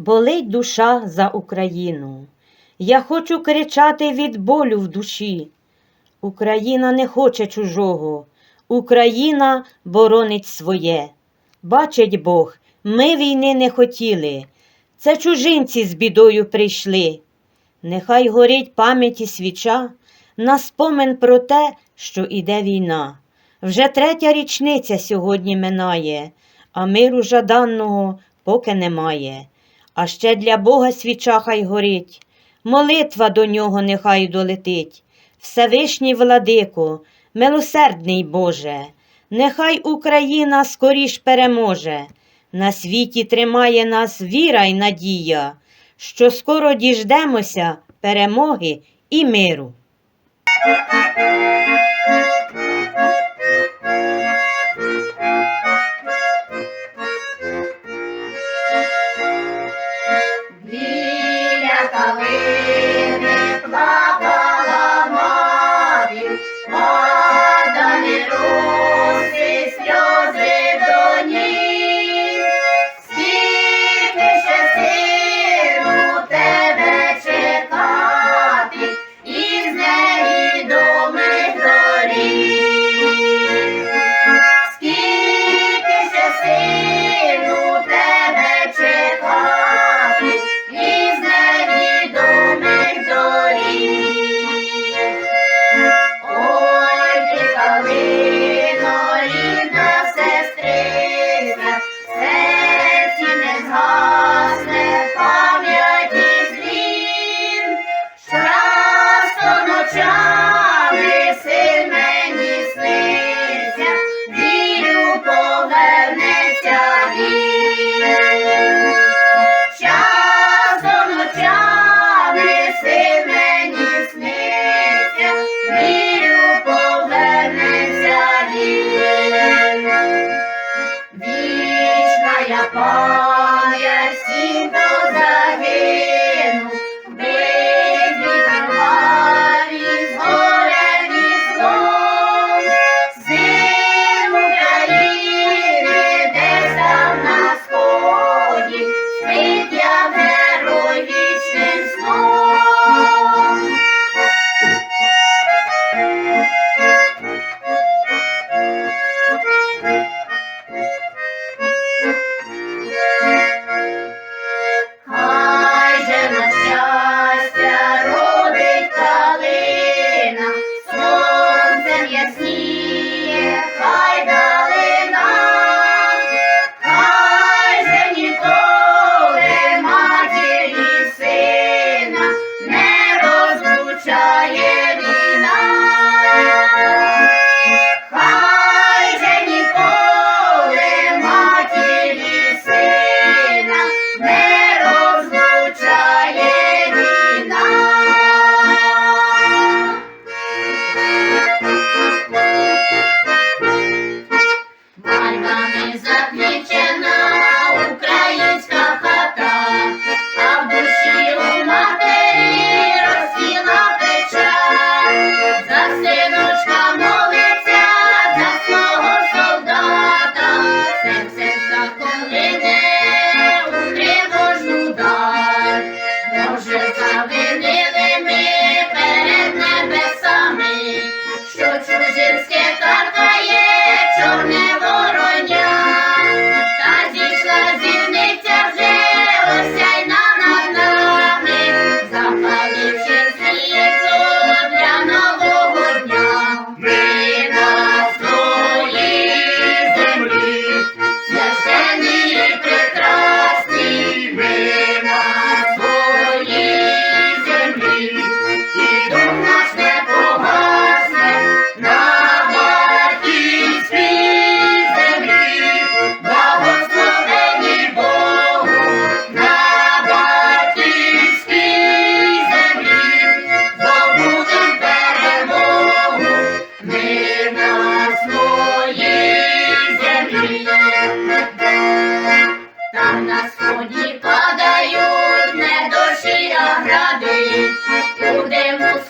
Болить душа за Україну. Я хочу кричати від болю в душі. Україна не хоче чужого, Україна боронить своє. Бачить Бог, ми війни не хотіли, це чужинці з бідою прийшли. Нехай горить пам'яті свіча на спомин про те, що іде війна. Вже третя річниця сьогодні минає, а миру жаданного поки немає. А ще для Бога свіча хай горить, молитва до нього нехай долетить. Всевишній владико, милосердний Боже, нехай Україна скоріш переможе. На світі тримає нас віра й надія, що скоро діждемося перемоги і миру. Пам'ять всім до загиб. Сьогодні падають не дощі, а гради, будемо.